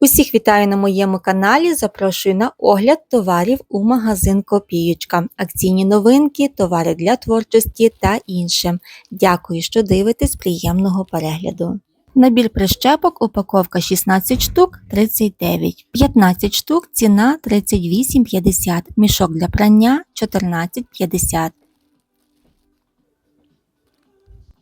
Усіх вітаю на моєму каналі. Запрошую на огляд товарів у магазин Копіючка, акційні новинки, товари для творчості та інше. Дякую, що дивитесь. Приємного перегляду. Набір прищепок, упаковка 16 штук 39, 15 штук, ціна 38,50, мішок для прання 14,50.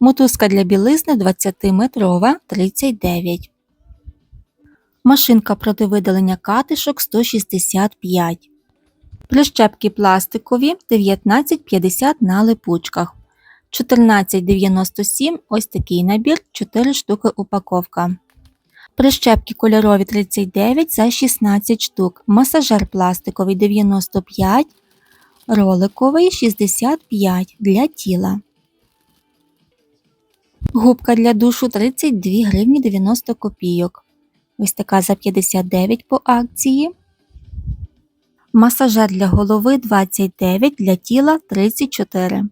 Мотузка для білизни 20-метрова 39. Машинка проти видалення катишок 165. Прищепки пластикові 19,50 на липучках. 14,97 ось такий набір, 4 штуки упаковка. Прищепки кольорові 39 за 16 штук. Масажер пластиковий 95, роликовий 65 для тіла. Губка для душу 32 гривні 90 копійок. Ось така за 59 по акції. Масажер для голови 29, для тіла 34.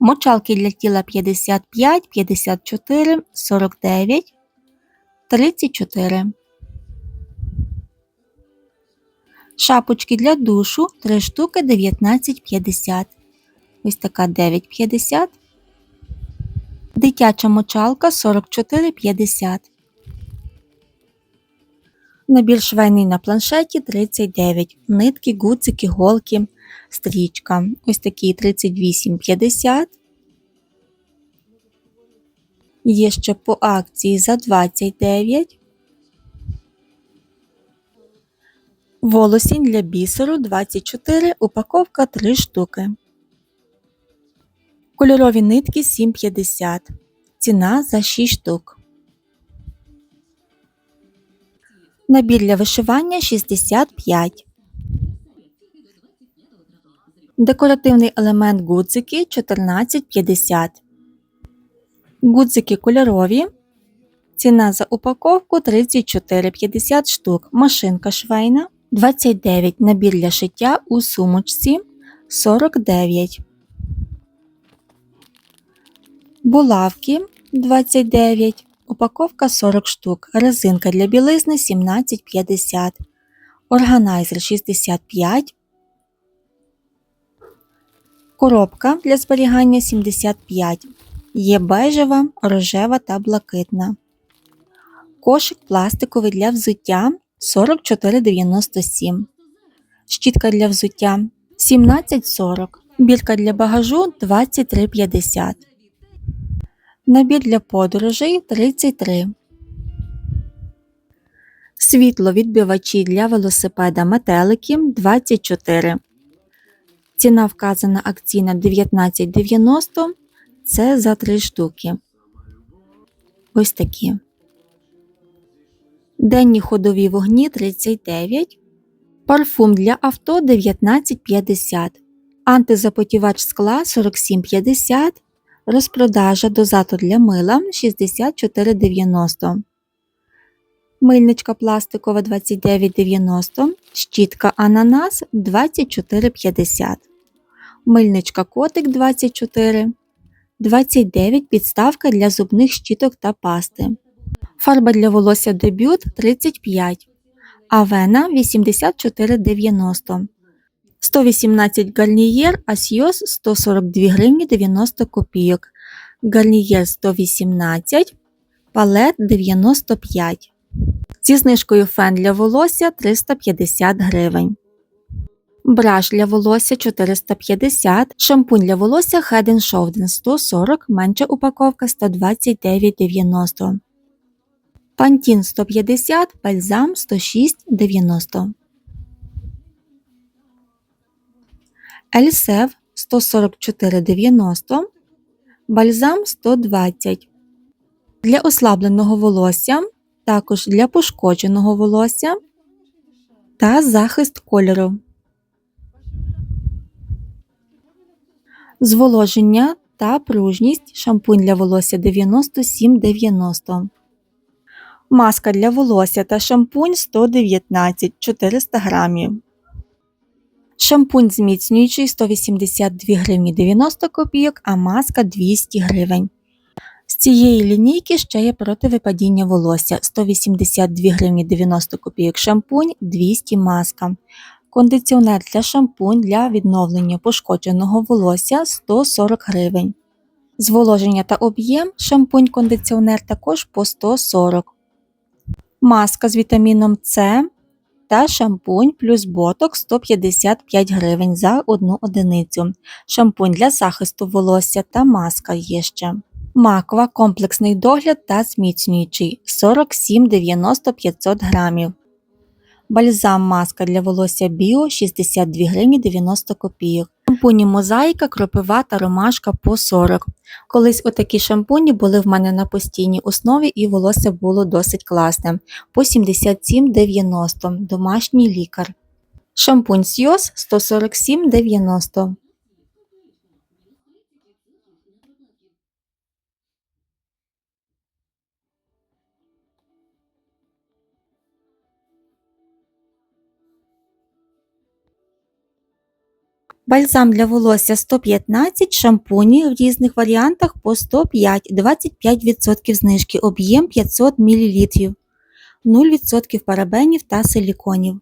Мочалки для тіла 55, 54, 49, 34. Шапочки для душу 3 штуки 19,50. Ось така 9,50. Дитяча мочалка 44,50. Набір швейний на планшеті 39. Нитки, гуцики, голки, стрічка. Ось такі 38,50. Є ще по акції за 29. Волосінь для бісеру 24, упаковка 3 штуки. Кольорові нитки 7,50. Ціна за 6 штук. Набір для вишивання 65. Декоративний елемент гудзики 14,50. Гудзики кольорові. Ціна за упаковку 34,50 штук. Машинка швейна 29. Набір для шиття у сумочці 49. Булавки 29, упаковка 40 штук, резинка для білизни 17,50, органайзер 65, коробка для зберігання 75, є бежева, рожева та блакитна. Кошик пластиковий для взуття 44,97, щітка для взуття 17,40, бірка для багажу 23,50. Набір для подорожей 33. Світловідбивачі для велосипеда метелики 24. Ціна вказана акційна 19,90. Це за 3 штуки. Ось такі. Денні ходові вогні 39. Парфум для авто 19,50. Антизапотівач скла 47,50. Розпродажа дозатор для мила 64,90. Мильничка пластикова 29,90. Щітка ананас 24,50. Мильничка котик 24. 29 підставка для зубних щіток та пасти. Фарба для волосся дебют 35. Авена 84,90. 118 гарнієр, Асьйос 142 гривні 90 копійок. Гарнієр 118, палет 95. Зі знижкою фен для волосся 350 гривень. Браш для волосся 450, шампунь для волосся Head Shoulders 140, менша упаковка 129,90. Пантін 150, бальзам 106,90. Ельсев 144,90, бальзам 120. Для ослабленого волосся, також для пошкодженого волосся та захист кольору. Зволоження та пружність шампунь для волосся 97,90. Маска для волосся та шампунь 119 400 грамів. Шампунь зміцнюючий 182 гривні 90 копійок, а маска 200 гривень. З цієї лінійки ще є проти випадіння волосся 182 гривні 90 копійок шампунь, 200 маска. Кондиціонер для шампунь для відновлення пошкодженого волосся 140 гривень. Зволоження та об'єм шампунь-кондиціонер також по 140. Маска з вітаміном С та шампунь плюс боток 155 гривень за одну одиницю. Шампунь для захисту волосся та маска є ще. Маква комплексний догляд та зміцнюючий 47,90 500 грамів. Бальзам маска для волосся Біо 62 гривні 90 копійок. Шампуні мозаїка, кропива та ромашка по 40. Колись отакі шампуні були в мене на постійній основі і волосся було досить класне. По 77,90 домашній лікар. Шампунь Сйоз 147,90. Бальзам для волосся 115, шампуні в різних варіантах по 105, 25% знижки, об'єм 500 мл, 0% парабенів та силіконів.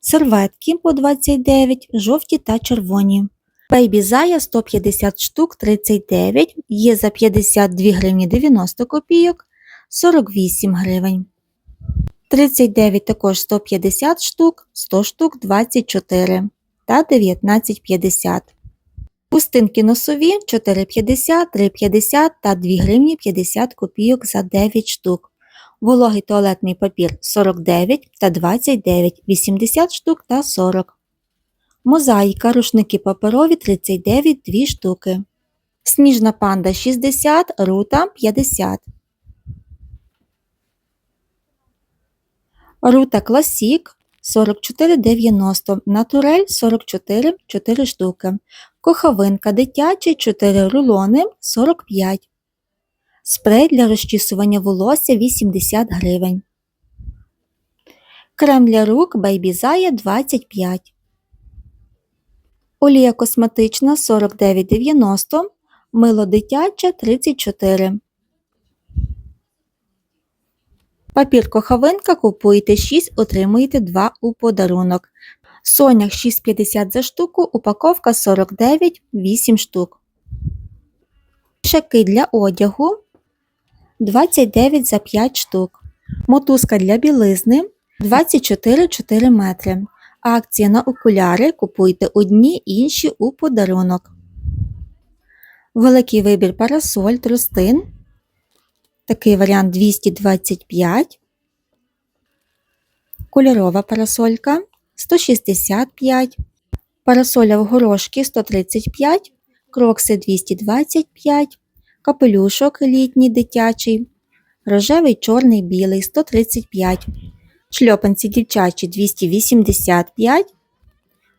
Серветки по 29, жовті та червоні. Baby Zaya 150 штук 39, є за 52 гривні 90 копійок, 48 гривень. 39 також 150 штук, 100 штук 24 та 19,50. Пустинки носові 4,50, 3,50 та 2 гривні 50 копійок за 9 штук. Вологий туалетний папір 49 та 29, 80 штук та 40. Мозаїка, рушники паперові 39 2 штуки. Сніжна панда 60, рута 50. Рута Класік 44,90, натурель 44 4 штуки. Коховинка дитячий 4 рулони 45. Спрей для розчісування волосся 80 гривень. Крем для рук Zaya 25. Олія косметична 49,90. Мило дитяче 34. Папір кохавинка купуєте 6, отримуєте 2 у подарунок. Сонях 6,50 за штуку, упаковка 49, 8 штук. Шаки для одягу 29 за 5 штук. Мотузка для білизни 24,4 метри. Акція на окуляри купуйте одні інші у подарунок. Великий вибір парасоль тростин Такий варіант 225. Кольорова парасолька 165. Парасоля в горошки 135, крокси 225, капелюшок літній дитячий, рожевий, чорний, білий 135, шльопанці дівчачі 285,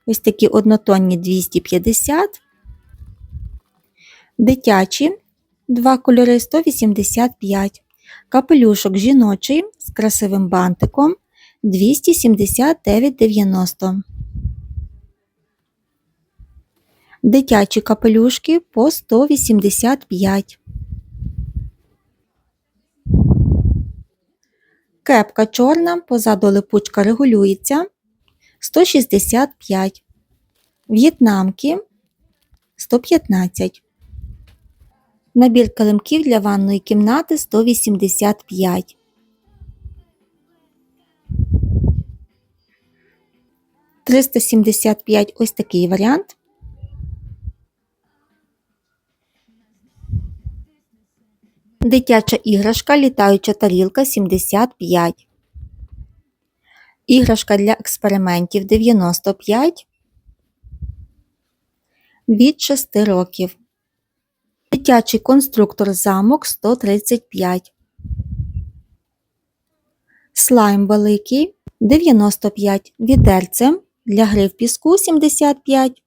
ось такі однотонні 250, дитячі Два кольори 185. Капелюшок жіночий з красивим бантиком 279,90. Дитячі капелюшки по 185. Кепка чорна, позаду липучка регулюється 165. В'єтнамки 115. Набір килимків для ванної кімнати 185. Триста сімдесят п'ять ось такий варіант. Дитяча іграшка, літаюча тарілка 75. Іграшка для експериментів 95 від 6 років. Дитячий конструктор замок 135. Слайм великий 95 відерце для гри в піску 75,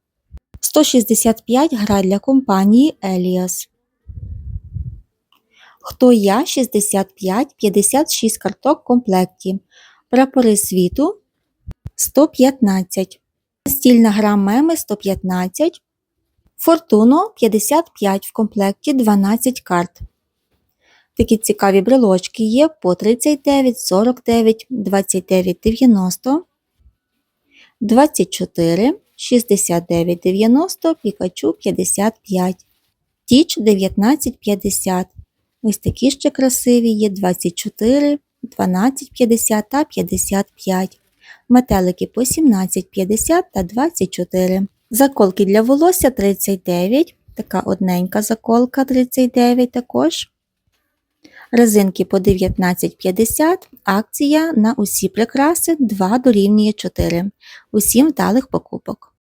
165 гра для компанії Еліас. Хто я 65, 56 карток в комплекті. Прапори світу 115. Стільна гра меми 115. Фортуно 55 в комплекті 12 карт. Такі цікаві брелочки є по 39, 49, 29, 90, 24, 69, 90, Пікачу 55, Тіч 19, 50. Ось такі ще красиві є 24, 12, 50 та 55. Метелики по 17, 50 та 24. Заколки для волосся 39, така одненька заколка 39 також. Резинки по 19,50, акція на усі прикраси 2 дорівнює 4. Усім вдалих покупок.